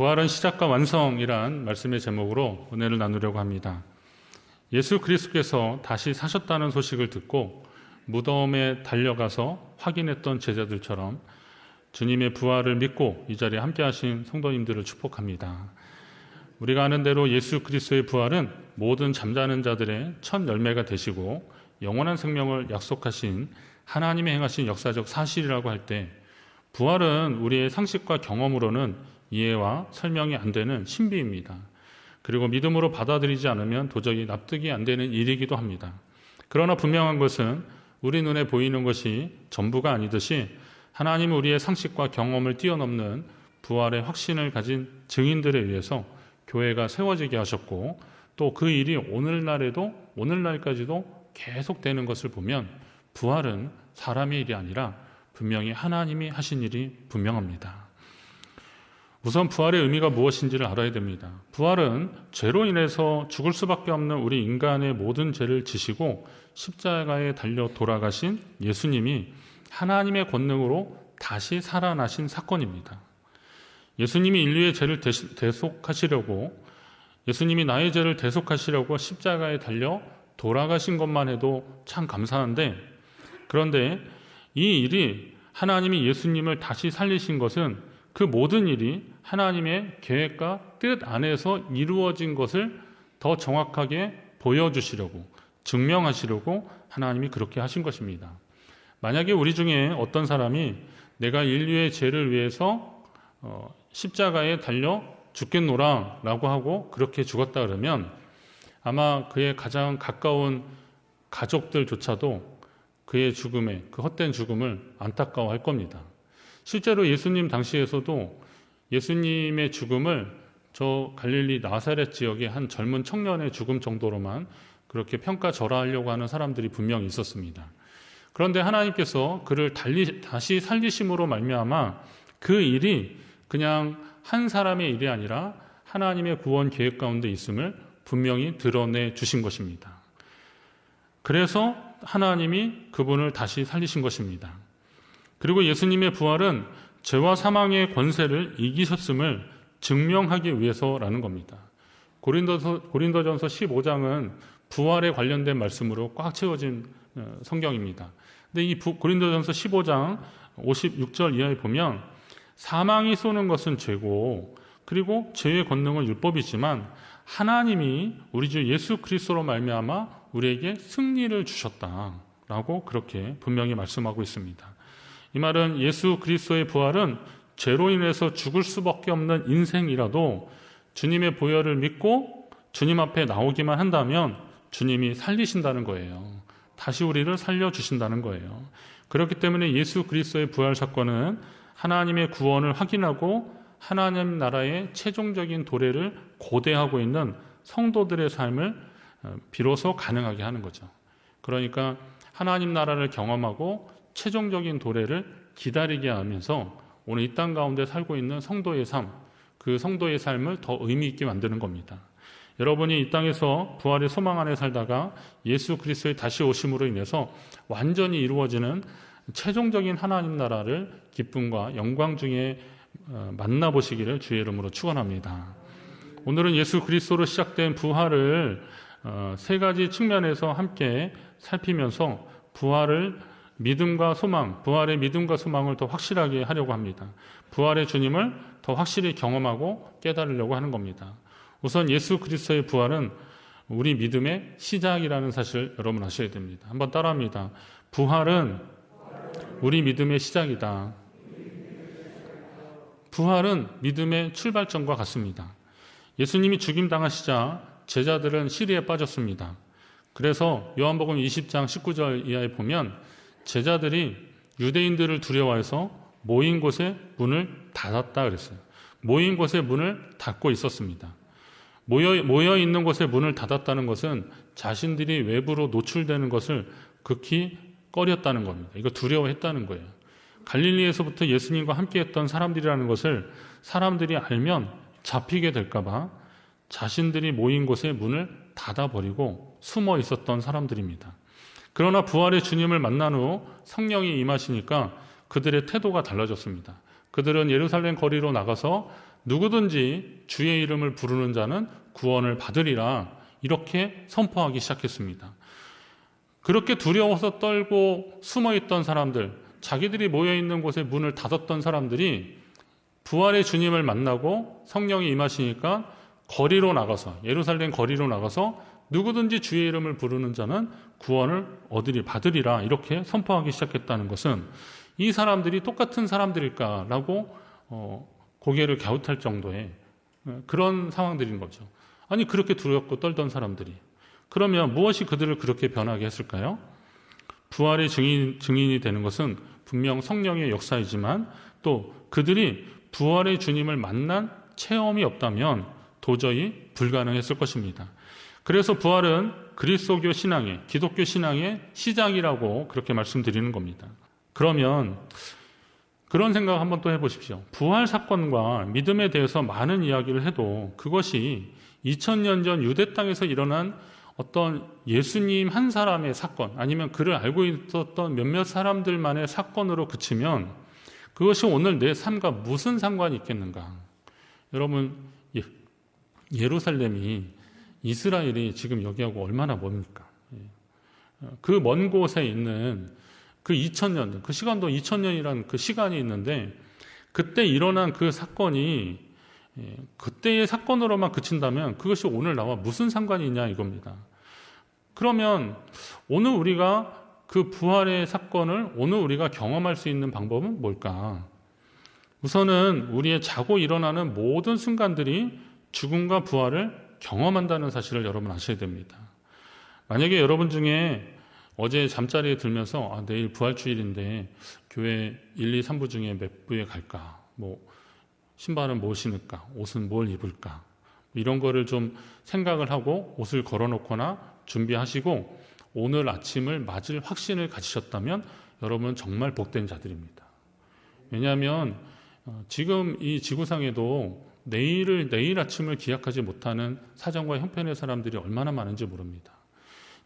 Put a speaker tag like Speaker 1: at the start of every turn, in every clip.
Speaker 1: 부활은 시작과 완성이란 말씀의 제목으로 은혜를 나누려고 합니다. 예수 그리스도께서 다시 사셨다는 소식을 듣고 무덤에 달려가서 확인했던 제자들처럼 주님의 부활을 믿고 이 자리에 함께 하신 성도님들을 축복합니다. 우리가 아는 대로 예수 그리스도의 부활은 모든 잠자는 자들의 첫 열매가 되시고 영원한 생명을 약속하신 하나님의 행하신 역사적 사실이라고 할 때 부활은 우리의 상식과 경험으로는 이해와 설명이 안 되는 신비입니다. 그리고 믿음으로 받아들이지 않으면 도저히 납득이 안 되는 일이기도 합니다. 그러나 분명한 것은 우리 눈에 보이는 것이 전부가 아니듯이 하나님은 우리의 상식과 경험을 뛰어넘는 부활의 확신을 가진 증인들에 의해서 교회가 세워지게 하셨고 또 그 일이 오늘날에도 오늘날까지도 계속되는 것을 보면 부활은 사람의 일이 아니라 분명히 하나님이 하신 일이 분명합니다. 우선 부활의 의미가 무엇인지를 알아야 됩니다. 부활은 죄로 인해서 죽을 수밖에 없는 우리 인간의 모든 죄를 지시고 십자가에 달려 돌아가신 예수님이 하나님의 권능으로 다시 살아나신 사건입니다. 예수님이 인류의 죄를 대속하시려고 예수님이 나의 죄를 대속하시려고 십자가에 달려 돌아가신 것만 해도 참 감사한데 그런데 이 일이 하나님이 예수님을 다시 살리신 것은 그 모든 일이 하나님의 계획과 뜻 안에서 이루어진 것을 더 정확하게 보여주시려고 증명하시려고 하나님이 그렇게 하신 것입니다. 만약에 우리 중에 어떤 사람이 내가 인류의 죄를 위해서 어, 십자가에 달려 죽겠노라 라고 하고 그렇게 죽었다 그러면 아마 그의 가장 가까운 가족들조차도 그의 죽음에, 그 헛된 죽음을 안타까워 할 겁니다. 실제로 예수님 당시에서도 예수님의 죽음을 저 갈릴리 나사렛 지역의 한 젊은 청년의 죽음 정도로만 그렇게 평가절하하려고 하는 사람들이 분명히 있었습니다. 그런데 하나님께서 그를 달리, 다시 살리심으로 말미암아 그 일이 그냥 한 사람의 일이 아니라 하나님의 구원 계획 가운데 있음을 분명히 드러내 주신 것입니다. 그래서 하나님이 그분을 다시 살리신 것입니다. 그리고 예수님의 부활은 죄와 사망의 권세를 이기셨음을 증명하기 위해서라는 겁니다. 고린도서, 고린도전서 15장은 부활에 관련된 말씀으로 꽉 채워진 어, 성경입니다. 근데 이 고린도전서 15장 56절 이하에 보면 사망이 쏘는 것은 죄고 그리고 죄의 권능은 율법이지만 하나님이 우리 주 예수 그리스도로 말미암아 우리에게 승리를 주셨다라고 그렇게 분명히 말씀하고 있습니다. 이 말은 예수 그리스도의 부활은 죄로 인해서 죽을 수밖에 없는 인생이라도 주님의 보혈을 믿고 주님 앞에 나오기만 한다면 주님이 살리신다는 거예요. 다시 우리를 살려주신다는 거예요. 그렇기 때문에 예수 그리스도의 부활 사건은 하나님의 구원을 확인하고 하나님 나라의 최종적인 도래를 고대하고 있는 성도들의 삶을 어, 비로소 가능하게 하는 거죠. 그러니까 하나님 나라를 경험하고 최종적인 도래를 기다리게 하면서 오늘 이 땅 가운데 살고 있는 성도의 삶, 그 성도의 삶을 더 의미 있게 만드는 겁니다. 여러분이 이 땅에서 부활의 소망 안에 살다가 예수 그리스도의 다시 오심으로 인해서 완전히 이루어지는 최종적인 하나님 나라를 기쁨과 영광 중에 어, 만나보시기를 주의 이름으로 축원합니다. 오늘은 예수 그리스도로 시작된 부활을 어, 세 가지 측면에서 함께 살피면서 부활을 믿음과 소망, 부활의 믿음과 소망을 더 확실하게 하려고 합니다. 부활의 주님을 더 확실히 경험하고 깨달으려고 하는 겁니다. 우선 예수 그리스도의 부활은 우리 믿음의 시작이라는 사실 여러분 아셔야 됩니다. 한번 따라합니다. 부활은 우리 믿음의 시작이다. 부활은 믿음의 출발점과 같습니다. 예수님이 죽임 당하시자 제자들은 시리에 빠졌습니다. 그래서 요한복음 20장 19절 이하에 보면 제자들이 유대인들을 두려워해서 모인 곳에 문을 닫았다 그랬어요. 모인 곳에 문을 닫고 있었습니다. 모여, 모여 있는 곳에 문을 닫았다는 것은 자신들이 외부로 노출되는 것을 극히 꺼렸다는 겁니다. 이거 두려워했다는 거예요. 갈릴리에서부터 예수님과 함께 했던 사람들이라는 것을 사람들이 알면 잡히게 될까봐 자신들이 모인 곳에 문을 닫아버리고 숨어 있었던 사람들입니다. 그러나 부활의 주님을 만난 후 성령이 임하시니까 그들의 태도가 달라졌습니다. 그들은 예루살렘 거리로 나가서 누구든지 주의 이름을 부르는 자는 구원을 받으리라 이렇게 선포하기 시작했습니다. 그렇게 두려워서 떨고 숨어 있던 사람들, 자기들이 모여 있는 곳에 문을 닫았던 사람들이 부활의 주님을 만나고 성령이 임하시니까 거리로 나가서 예루살렘 거리로 나가서 누구든지 주의 이름을 부르는 자는 구원을 얻으리 받으리라 이렇게 선포하기 시작했다는 것은 이 사람들이 똑같은 사람들일까라고 어, 고개를 갸웃할 정도의 어, 그런 상황들인 거죠. 아니 그렇게 두렵고 떨던 사람들이 그러면 무엇이 그들을 그렇게 변하게 했을까요? 부활의 증인, 증인이 되는 것은 분명 성령의 역사이지만 또 그들이 부활의 주님을 만난 체험이 없다면 도저히 불가능했을 것입니다. 그래서 부활은 그리스도교 신앙의, 기독교 신앙의 시작이라고 그렇게 말씀드리는 겁니다. 그러면 그런 생각 한번 또 해보십시오. 부활 사건과 믿음에 대해서 많은 이야기를 해도 그것이 2000년 전 유대 땅에서 일어난 어떤 예수님 한 사람의 사건 아니면 그를 알고 있었던 몇몇 사람들만의 사건으로 그치면 그것이 오늘 내 삶과 무슨 상관이 있겠는가? 여러분 예, 예루살렘이 이스라엘이 지금 여기하고 얼마나 멉니까? 그 먼 곳에 있는 그 2000년, 그 시간도 2000년이라는 그 시간이 있는데 그때 일어난 그 사건이 예, 그때의 사건으로만 그친다면 그것이 오늘 나와 무슨 상관이 있냐 이겁니다. 그러면 오늘 우리가 그 부활의 사건을 오늘 우리가 경험할 수 있는 방법은 뭘까? 우선은 우리의 자고 일어나는 모든 순간들이 죽음과 부활을 경험한다는 사실을 여러분 아셔야 됩니다. 만약에 여러분 중에 어제 잠자리에 들면서 아, 내일 부활주일인데 교회 1, 2, 3부 중에 몇 부에 갈까? 뭐 신발은 뭐 신을까? 옷은 뭘 입을까? 이런 거를 좀 생각을 하고 옷을 걸어 놓거나 준비하시고 오늘 아침을 맞을 확신을 가지셨다면 여러분 정말 복된 자들입니다. 왜냐하면 어, 지금 이 지구상에도 내일을 내일 아침을 기약하지 못하는 사정과 형편의 사람들이 얼마나 많은지 모릅니다.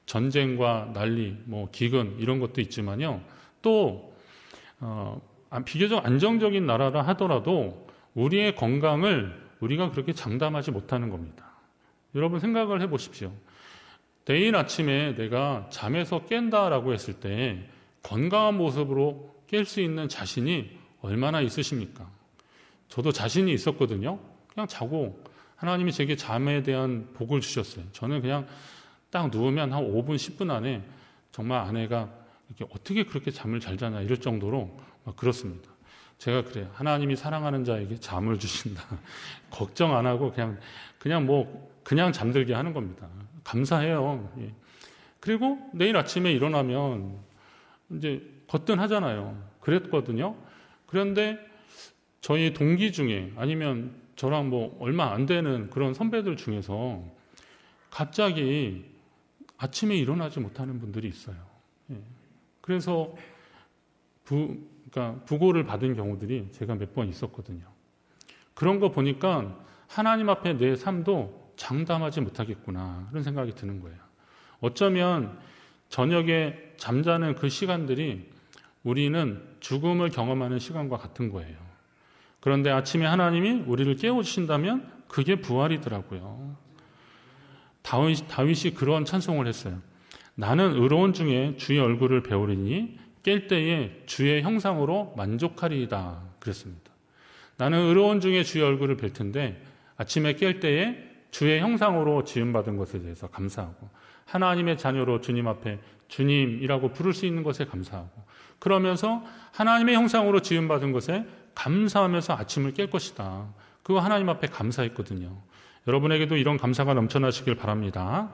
Speaker 1: 전쟁과 난리, 뭐 기근 이런 것도 있지만요. 또 어, 비교적 안정적인 나라라 하더라도 우리의 건강을 우리가 그렇게 장담하지 못하는 겁니다. 여러분 생각을 해보십시오. 내일 아침에 내가 잠에서 깬다라고 했을 때 건강한 모습으로 깰 수 있는 자신이 얼마나 있으십니까? 저도 자신이 있었거든요. 그냥 자고 하나님이 제게 잠에 대한 복을 주셨어요. 저는 그냥 딱 누우면 한 5분, 10분 안에 정말 아내가 이렇게 어떻게 그렇게 잠을 잘 자냐 이럴 정도로 그렇습니다. 제가 그래요. 하나님이 사랑하는 자에게 잠을 주신다. 걱정 안 하고 그냥, 그냥 뭐, 그냥 잠들게 하는 겁니다. 감사해요. 예. 그리고 내일 아침에 일어나면 이제 거뜬하잖아요. 그랬거든요. 그런데 저희 동기 중에 아니면 저랑 뭐 얼마 안 되는 그런 선배들 중에서 갑자기 아침에 일어나지 못하는 분들이 있어요. 예. 그래서 부, 그러니까 부고를 받은 경우들이 제가 몇 번 있었거든요. 그런 거 보니까 하나님 앞에 내 삶도 장담하지 못하겠구나 그런 생각이 드는 거예요. 어쩌면 저녁에 잠자는 그 시간들이 우리는 죽음을 경험하는 시간과 같은 거예요. 그런데 아침에 하나님이 우리를 깨워주신다면 그게 부활이더라고요. 다윗, 다윗이 그런 찬송을 했어요. 나는 의로운 중에 주의 얼굴을 배우리니 깰 때에 주의 형상으로 만족하리이다. 그랬습니다. 나는 의로운 중에 주의 얼굴을 뵐 텐데 아침에 깰 때에 주의 형상으로 지음받은 것에 대해서 감사하고 하나님의 자녀로 주님 앞에 주님이라고 부를 수 있는 것에 감사하고 그러면서 하나님의 형상으로 지음받은 것에 감사하면서 아침을 깰 것이다. 그거 하나님 앞에 감사했거든요. 여러분에게도 이런 감사가 넘쳐나시길 바랍니다.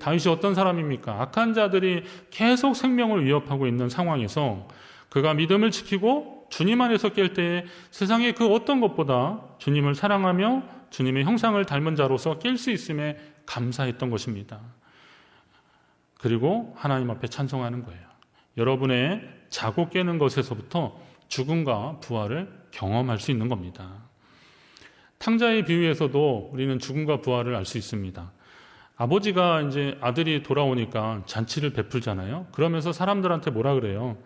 Speaker 1: 다윗이 어떤 사람입니까? 악한 자들이 계속 생명을 위협하고 있는 상황에서 그가 믿음을 지키고 주님 안에서 깰 때에 세상의 그 어떤 것보다 주님을 사랑하며 주님의 형상을 닮은 자로서 깰 수 있음에 감사했던 것입니다. 그리고 하나님 앞에 찬송하는 거예요. 여러분의 자고 깨는 것에서부터 죽음과 부활을 경험할 수 있는 겁니다. 탕자의 비유에서도 우리는 죽음과 부활을 알 수 있습니다. 아버지가 이제 아들이 돌아오니까 잔치를 베풀잖아요. 그러면서 사람들한테 뭐라 그래요?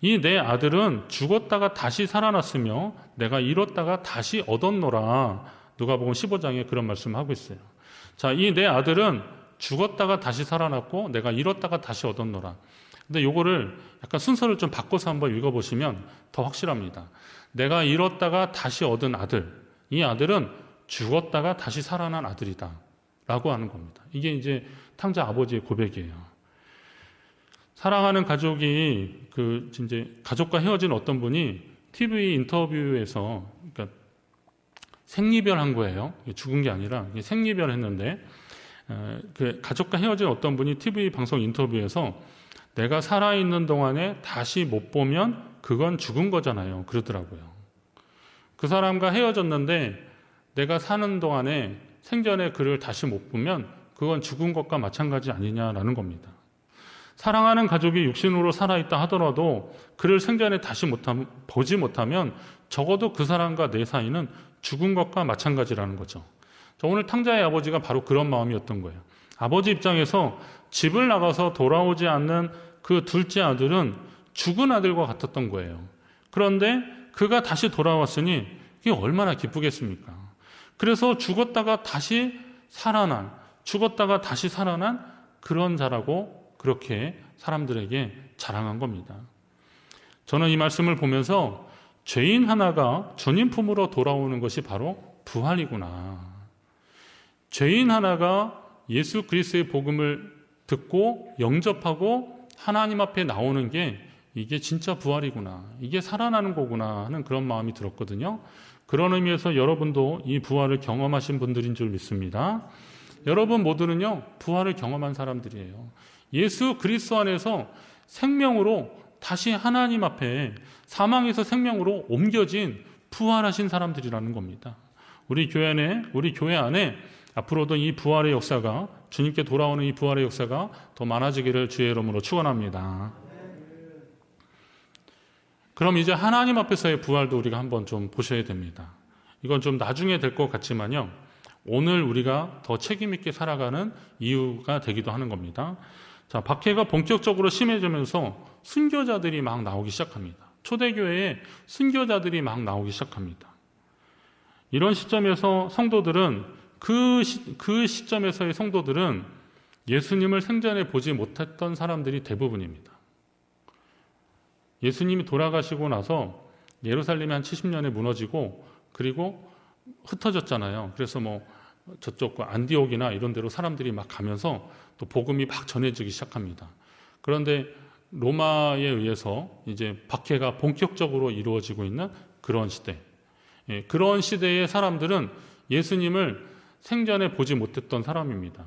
Speaker 1: 이 내 아들은 죽었다가 다시 살아났으며 내가 잃었다가 다시 얻었노라. 누가복음 15장에 그런 말씀을 하고 있어요. 자, 이 내 아들은 죽었다가 다시 살아났고 내가 잃었다가 다시 얻었노라. 근데 요거를 약간 순서를 좀 바꿔서 한번 읽어보시면 더 확실합니다. 내가 잃었다가 다시 얻은 아들. 이 아들은 죽었다가 다시 살아난 아들이다. 라고 하는 겁니다. 이게 이제 탕자 아버지의 고백이에요. 사랑하는 가족이 그 이제 가족과 헤어진 어떤 분이 TV 인터뷰에서 그러니까 생리별한 거예요. 죽은 게 아니라 생리별했는데 그 가족과 헤어진 어떤 분이 TV 방송 인터뷰에서 내가 살아 있는 동안에 다시 못 보면 그건 죽은 거잖아요. 그러더라고요. 그 사람과 헤어졌는데 내가 사는 동안에 생전에 그를 다시 못 보면 그건 죽은 것과 마찬가지 아니냐라는 겁니다. 사랑하는 가족이 육신으로 살아있다 하더라도 그를 생전에 다시 못함, 보지 못하면 적어도 그 사람과 내 사이는 죽은 것과 마찬가지라는 거죠. 오늘 탕자의 아버지가 바로 그런 마음이었던 거예요. 아버지 입장에서 집을 나가서 돌아오지 않는 그 둘째 아들은 죽은 아들과 같았던 거예요. 그런데 그가 다시 돌아왔으니 이게 얼마나 기쁘겠습니까? 그래서 죽었다가 다시 살아난, 죽었다가 다시 살아난 그런 자라고 그렇게 사람들에게 자랑한 겁니다. 저는 이 말씀을 보면서 죄인 하나가 주님 품으로 돌아오는 것이 바로 부활이구나. 죄인 하나가 예수 그리스도의 복음을 듣고 영접하고 하나님 앞에 나오는 게 이게 진짜 부활이구나. 이게 살아나는 거구나 하는 그런 마음이 들었거든요. 그런 의미에서 여러분도 이 부활을 경험하신 분들인 줄 믿습니다. 여러분 모두는요, 부활을 경험한 사람들이에요. 예수 그리스도 안에서 생명으로 다시 하나님 앞에 사망에서 생명으로 옮겨진 부활하신 사람들이라는 겁니다. 우리 교회 안에, 우리 교회 안에 앞으로도 이 부활의 역사가 주님께 돌아오는 이 부활의 역사가 더 많아지기를 주의 이름으로 축원합니다. 그럼 이제 하나님 앞에서의 부활도 우리가 한번 좀 보셔야 됩니다. 이건 좀 나중에 될 것 같지만요. 오늘 우리가 더 책임있게 살아가는 이유가 되기도 하는 겁니다. 자, 박해가 본격적으로 심해지면서 순교자들이 막 나오기 시작합니다. 초대교회에 순교자들이 막 나오기 시작합니다. 이런 시점에서 성도들은 그, 시, 그 시점에서의 성도들은 예수님을 생전에 보지 못했던 사람들이 대부분입니다. 예수님이 돌아가시고 나서 예루살렘이 한 70년에 무너지고 그리고 흩어졌잖아요. 그래서 뭐 저쪽 안디옥이나 이런 데로 사람들이 막 가면서 또 복음이 막 전해지기 시작합니다. 그런데 로마에 의해서 이제 박해가 본격적으로 이루어지고 있는 그런 시대. 예, 그런 시대의 사람들은 예수님을 생전에 보지 못했던 사람입니다.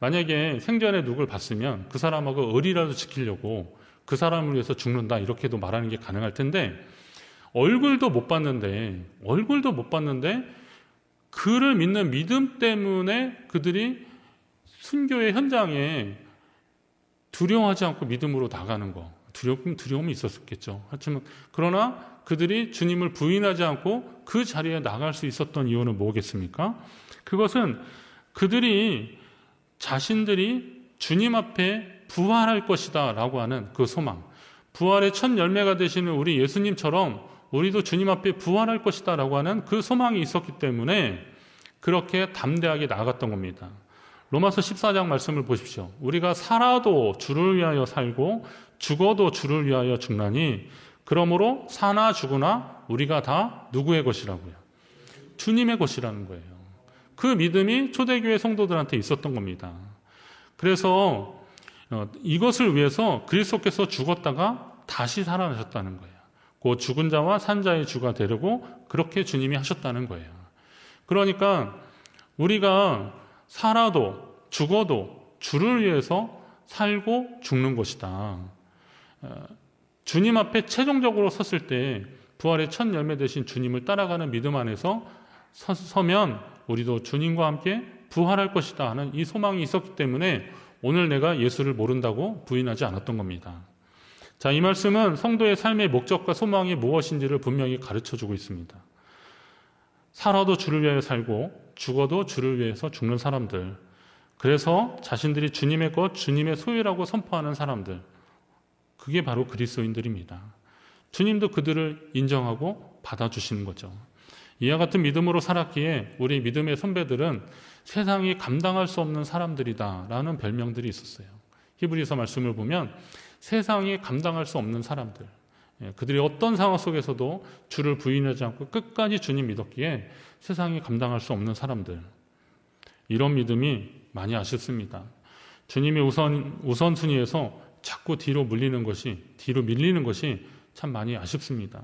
Speaker 1: 만약에 생전에 누굴 봤으면 그 사람하고 의리라도 지키려고 그 사람을 위해서 죽는다 이렇게도 말하는 게 가능할 텐데 얼굴도 못 봤는데 얼굴도 못 봤는데 그를 믿는 믿음 때문에 그들이 순교의 현장에 두려워하지 않고 믿음으로 나가는 거 두려움 두려움이 있었겠죠. 하지만 그러나 그들이 주님을 부인하지 않고 그 자리에 나갈 수 있었던 이유는 뭐겠습니까? 그것은 그들이 자신들이 주님 앞에 부활할 것이다 라고 하는 그 소망. 부활의 첫 열매가 되시는 우리 예수님처럼 우리도 주님 앞에 부활할 것이다 라고 하는 그 소망이 있었기 때문에 그렇게 담대하게 나갔던 겁니다. 로마서 14장 말씀을 보십시오. 우리가 살아도 주를 위하여 살고 죽어도 주를 위하여 죽나니 그러므로 사나 죽으나 우리가 다 누구의 것이라고요? 주님의 것이라는 거예요. 그 믿음이 초대교회 성도들한테 있었던 겁니다. 그래서 어, 이것을 위해서 그리스도께서 죽었다가 다시 살아나셨다는 거예요. 그 죽은 자와 산 자의 주가 되려고 그렇게 주님이 하셨다는 거예요. 그러니까 우리가 살아도 죽어도 주를 위해서 살고 죽는 것이다. 어, 주님 앞에 최종적으로 섰을 때 부활의 첫 열매 되신 주님을 따라가는 믿음 안에서 서면 우리도 주님과 함께 부활할 것이다 하는 이 소망이 있었기 때문에 오늘 내가 예수를 모른다고 부인하지 않았던 겁니다. 자, 이 말씀은 성도의 삶의 목적과 소망이 무엇인지를 분명히 가르쳐 주고 있습니다. 살아도 주를 위하여 살고 죽어도 주를 위해서 죽는 사람들. 그래서 자신들이 주님의 것, 주님의 소유라고 선포하는 사람들. 그게 바로 그리스도인들입니다. 주님도 그들을 인정하고 받아주시는 거죠. 이와 같은 믿음으로 살았기에 우리 믿음의 선배들은 세상이 감당할 수 없는 사람들이다라는 별명들이 있었어요. 히브리서 말씀을 보면 세상이 감당할 수 없는 사람들. 예, 그들이 어떤 상황 속에서도 주를 부인하지 않고 끝까지 주님 믿었기에 세상이 감당할 수 없는 사람들. 이런 믿음이 많이 아쉽습니다. 주님이 우선, 우선순위에서 자꾸 뒤로 물리는 것이, 뒤로 밀리는 것이 참 많이 아쉽습니다.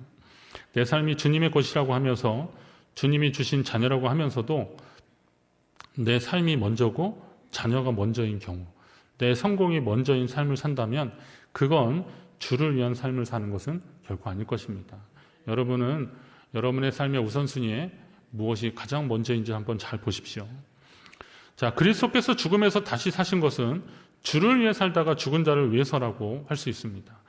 Speaker 1: 내 삶이 주님의 것이라고 하면서 주님이 주신 자녀라고 하면서도 내 삶이 먼저고 자녀가 먼저인 경우, 내 성공이 먼저인 삶을 산다면 그건 주를 위한 삶을 사는 것은 결코 아닐 것입니다. 여러분은 여러분의 삶의 우선순위에 무엇이 가장 먼저인지 한번 잘 보십시오. 자, 그리스도께서 죽음에서 다시 사신 것은 주를 위해 살다가 죽은 자를 위해서라고 할 수 있습니다.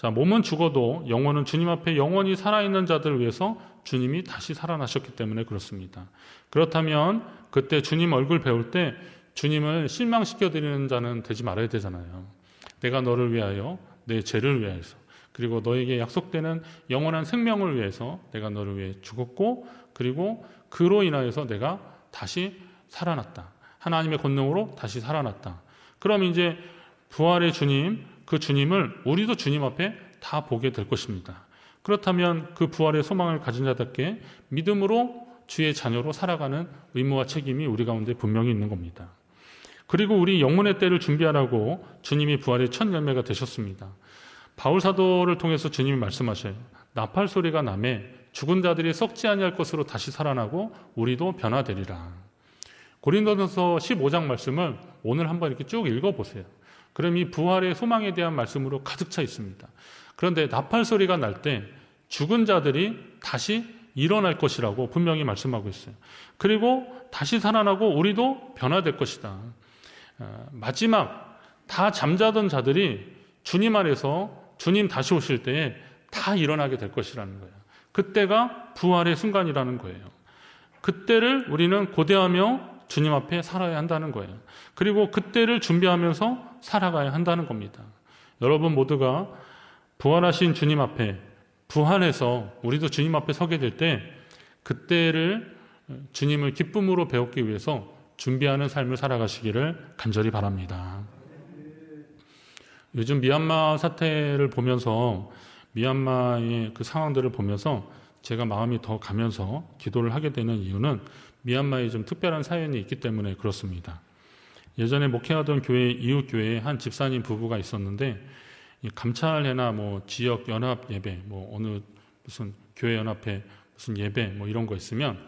Speaker 1: 자, 몸은 죽어도 영혼은 주님 앞에 영원히 살아있는 자들을 위해서 주님이 다시 살아나셨기 때문에 그렇습니다. 그렇다면 그때 주님 얼굴 배울 때 주님을 실망시켜드리는 자는 되지 말아야 되잖아요. 내가 너를 위하여 내 죄를 위하여서 그리고 너에게 약속되는 영원한 생명을 위해서 내가 너를 위해 죽었고 그리고 그로 인하여서 내가 다시 살아났다. 하나님의 권능으로 다시 살아났다. 그럼 이제 부활의 주님, 그 주님을 우리도 주님 앞에 다 보게 될 것입니다. 그렇다면 그 부활의 소망을 가진 자답게 믿음으로 주의 자녀로 살아가는 의무와 책임이 우리 가운데 분명히 있는 겁니다. 그리고 우리 영혼의 때를 준비하라고 주님이 부활의 첫 열매가 되셨습니다. 바울 사도를 통해서 주님이 말씀하셔요. 나팔 소리가 남에 죽은 자들이 썩지 아니할 것으로 다시 살아나고 우리도 변화되리라. 고린도전서 15장 말씀을 오늘 한번 이렇게 쭉 읽어 보세요. 그럼 이 부활의 소망에 대한 말씀으로 가득 차 있습니다. 그런데 나팔 소리가 날 때 죽은 자들이 다시 일어날 것이라고 분명히 말씀하고 있어요. 그리고 다시 살아나고 우리도 변화될 것이다. 어, 마지막 다 잠자던 자들이 주님 안에서 주님 다시 오실 때에 다 일어나게 될 것이라는 거예요. 그때가 부활의 순간이라는 거예요. 그때를 우리는 고대하며 주님 앞에 살아야 한다는 거예요. 그리고 그때를 준비하면서 살아가야 한다는 겁니다. 여러분 모두가 부활하신 주님 앞에 부활해서 우리도 주님 앞에 서게 될 때 그때를 주님을 기쁨으로 배웠기 위해서 준비하는 삶을 살아가시기를 간절히 바랍니다. 요즘 미얀마 사태를 보면서 미얀마의 그 상황들을 보면서 제가 마음이 더 가면서 기도를 하게 되는 이유는 미얀마에 좀 특별한 사연이 있기 때문에 그렇습니다. 예전에 목회하던 교회 이웃 교회에 한 집사님 부부가 있었는데 감찰회나 뭐 지역 연합 예배, 뭐 어느 무슨 교회 연합회 무슨 예배 뭐 이런 거 있으면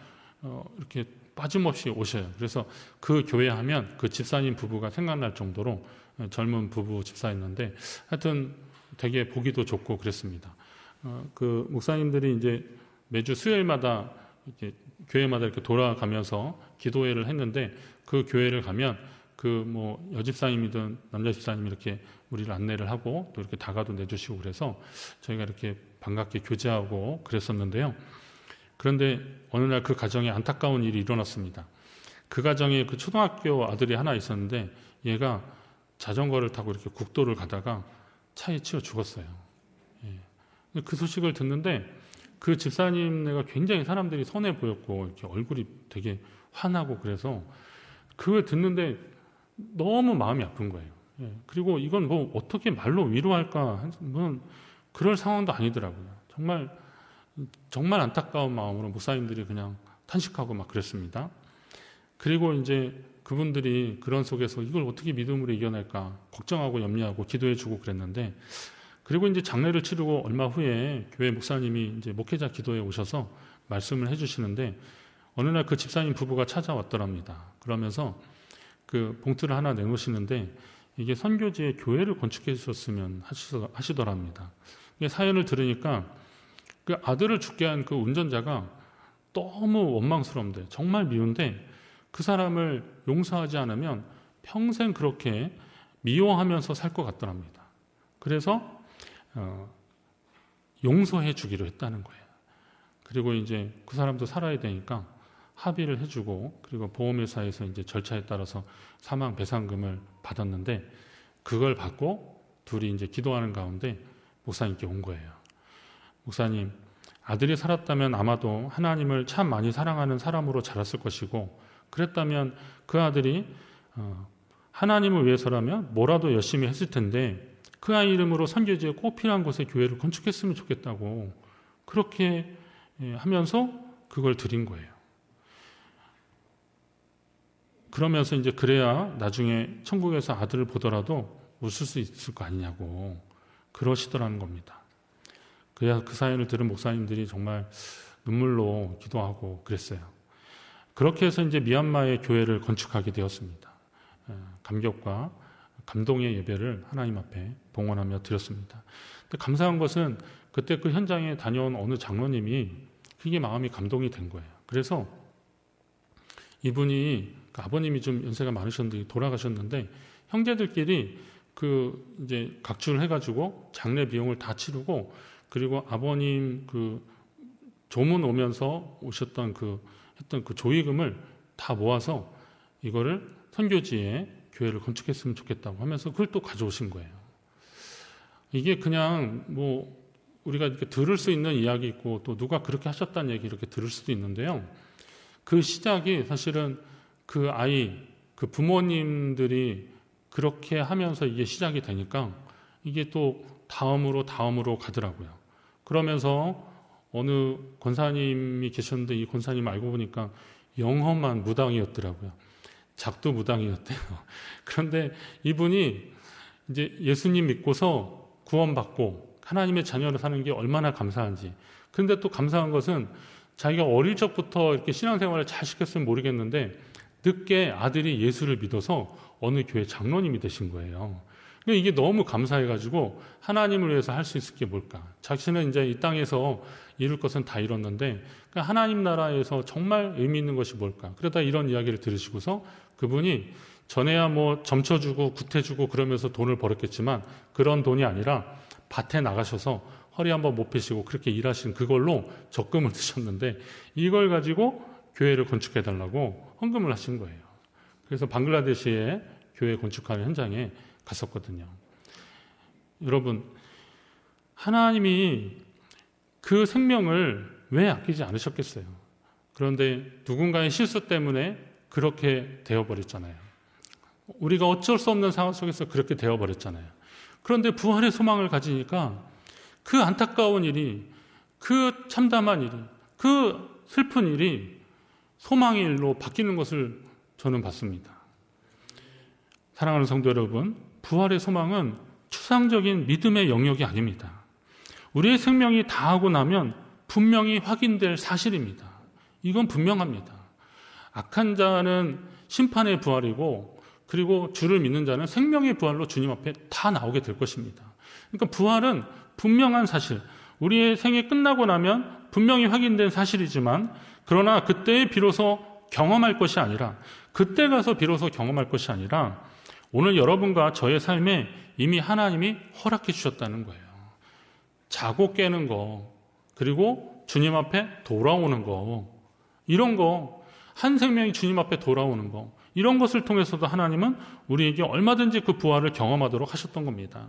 Speaker 1: 어 이렇게 빠짐없이 오셔요. 그래서 그 교회 하면 그 집사님 부부가 생각날 정도로 젊은 부부 집사였는데 하여튼 되게 보기도 좋고 그랬습니다. 어, 그 목사님들이 이제 매주 수요일마다 이렇게 교회마다 이렇게 돌아가면서 기도회를 했는데 그 교회를 가면 그 뭐 여집사님이든 남자 집사님이 이렇게 우리를 안내를 하고 또 이렇게 다가도 내주시고 그래서 저희가 이렇게 반갑게 교제하고 그랬었는데요. 그런데 어느 날 그 가정에 안타까운 일이 일어났습니다. 그 가정에 그 초등학교 아들이 하나 있었는데 얘가 자전거를 타고 이렇게 국도를 가다가 차에 치여 죽었어요. 예. 그 소식을 듣는데 그 집사님네가 굉장히 사람들이 선해 보였고 이렇게 얼굴이 되게 환하고 그래서 그걸 듣는데 너무 마음이 아픈 거예요. 예. 그리고 이건 뭐 어떻게 말로 위로할까 하면 그럴 상황도 아니더라고요. 정말 정말 안타까운 마음으로 목사님들이 그냥 탄식하고 막 그랬습니다. 그리고 이제 그분들이 그런 속에서 이걸 어떻게 믿음으로 이겨낼까 걱정하고 염려하고 기도해주고 그랬는데 그리고 이제 장례를 치르고 얼마 후에 교회 목사님이 이제 목회자 기도에 오셔서 말씀을 해주시는데 어느 날 그 집사님 부부가 찾아왔더랍니다. 그러면서 그 봉투를 하나 내놓으시는데 이게 선교지에 교회를 건축해 주셨으면 하시더랍니다. 사연을 들으니까 그 아들을 죽게 한 그 운전자가 너무 원망스러운데 정말 미운데 그 사람을 용서하지 않으면 평생 그렇게 미워하면서 살 것 같더랍니다. 그래서 어, 용서해 주기로 했다는 거예요. 그리고 이제 그 사람도 살아야 되니까 합의를 해주고 그리고 보험회사에서 이제 절차에 따라서 사망 배상금을 받았는데 그걸 받고 둘이 이제 기도하는 가운데 목사님께 온 거예요. 목사님, 아들이 살았다면 아마도 하나님을 참 많이 사랑하는 사람으로 자랐을 것이고, 그랬다면 그 아들이 어, 하나님을 위해서라면 뭐라도 열심히 했을 텐데, 그 아이 이름으로 선교지에 꼭 필요한 곳에 교회를 건축했으면 좋겠다고 그렇게 예, 하면서 그걸 드린 거예요. 그러면서 이제 그래야 나중에 천국에서 아들을 보더라도 웃을 수 있을 거 아니냐고 그러시더라는 겁니다. 그래야 그 사연을 들은 목사님들이 정말 눈물로 기도하고 그랬어요. 그렇게 해서 이제 미얀마의 교회를 건축하게 되었습니다. 예, 감격과 감동의 예배를 하나님 앞에 봉헌하며 드렸습니다. 감사한 것은 그때 그 현장에 다녀온 어느 장로님이 그게 마음이 감동이 된 거예요. 그래서 이분이 그 아버님이 좀 연세가 많으셨는데 돌아가셨는데 형제들끼리 그 이제 각출을 해가지고 장례 비용을 다 치르고 그리고 아버님 그 조문 오면서 오셨던 그 했던 그 조의금을 다 모아서 이거를 선교지에 교회를 건축했으면 좋겠다고 하면서 그걸 또 가져오신 거예요. 이게 그냥 뭐 우리가 이렇게 들을 수 있는 이야기 있고 또 누가 그렇게 하셨다는 얘기 이렇게 들을 수도 있는데요. 그 시작이 사실은 그 아이, 그 부모님들이 그렇게 하면서 이게 시작이 되니까 이게 또 다음으로 다음으로 가더라고요. 그러면서 어느 권사님이 계셨는데 이 권사님 알고 보니까 영험한 무당이었더라고요. 작두 무당이었대요. 그런데 이분이 이제 예수님 믿고서 구원받고 하나님의 자녀로 사는 게 얼마나 감사한지. 그런데 또 감사한 것은 자기가 어릴 적부터 이렇게 신앙생활을 잘 시켰으면 모르겠는데 늦게 아들이 예수를 믿어서 어느 교회 장로님이 되신 거예요. 그러니까 이게 너무 감사해가지고 하나님을 위해서 할 수 있을 게 뭘까? 자신은 이제 이 땅에서 이룰 것은 다 이뤘는데 그러니까 하나님 나라에서 정말 의미 있는 것이 뭘까? 그러다 이런 이야기를 들으시고서 그분이 전에야 뭐 점쳐주고 구태주고 그러면서 돈을 벌었겠지만 그런 돈이 아니라 밭에 나가셔서 허리 한번 못 펴시고 그렇게 일하신 그걸로 적금을 드셨는데 이걸 가지고 교회를 건축해 달라고 헌금을 하신 거예요. 그래서 방글라데시에 교회 건축하는 현장에 갔었거든요. 여러분, 하나님이 그 생명을 왜 아끼지 않으셨겠어요? 그런데 누군가의 실수 때문에 그렇게 되어버렸잖아요. 우리가 어쩔 수 없는 상황 속에서 그렇게 되어버렸잖아요. 그런데 부활의 소망을 가지니까 그 안타까운 일이, 그 참담한 일이, 그 슬픈 일이 소망의 일로 바뀌는 것을 저는 봤습니다. 사랑하는 성도 여러분, 부활의 소망은 추상적인 믿음의 영역이 아닙니다. 우리의 생명이 다하고 나면 분명히 확인될 사실입니다. 이건 분명합니다. 악한 자는 심판의 부활이고 그리고 주를 믿는 자는 생명의 부활로 주님 앞에 다 나오게 될 것입니다. 그러니까 부활은 분명한 사실. 우리의 생이 끝나고 나면 분명히 확인된 사실이지만 그러나 그때에 비로소 경험할 것이 아니라 그때 가서 비로소 경험할 것이 아니라 오늘 여러분과 저의 삶에 이미 하나님이 허락해 주셨다는 거예요. 자고 깨는 거, 그리고 주님 앞에 돌아오는 거, 이런 거, 한 생명이 주님 앞에 돌아오는 거, 이런 것을 통해서도 하나님은 우리에게 얼마든지 그 부활을 경험하도록 하셨던 겁니다.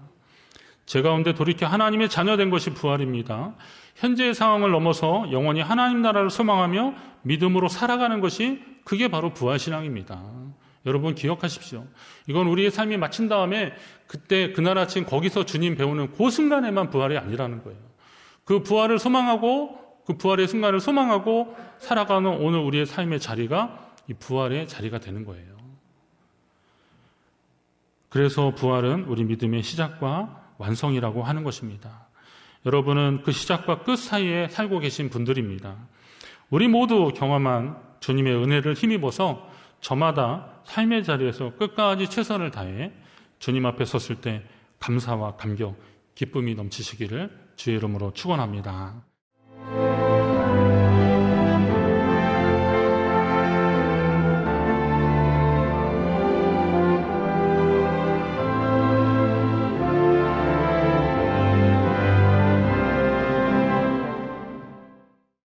Speaker 1: 제 가운데 돌이켜 하나님의 자녀된 것이 부활입니다. 현재의 상황을 넘어서 영원히 하나님 나라를 소망하며 믿음으로 살아가는 것이 그게 바로 부활신앙입니다. 여러분 기억하십시오. 이건 우리의 삶이 마친 다음에 그때 그날 아침 거기서 주님 배우는 그 순간에만 부활이 아니라는 거예요. 그 부활을 소망하고 그 부활의 순간을 소망하고 살아가는 오늘 우리의 삶의 자리가 이 부활의 자리가 되는 거예요. 그래서 부활은 우리 믿음의 시작과 완성이라고 하는 것입니다. 여러분은 그 시작과 끝 사이에 살고 계신 분들입니다. 우리 모두 경험한 주님의 은혜를 힘입어서 저마다 삶의 자리에서 끝까지 최선을 다해 주님 앞에 섰을 때 감사와 감격, 기쁨이 넘치시기를 주의 이름으로 축원합니다.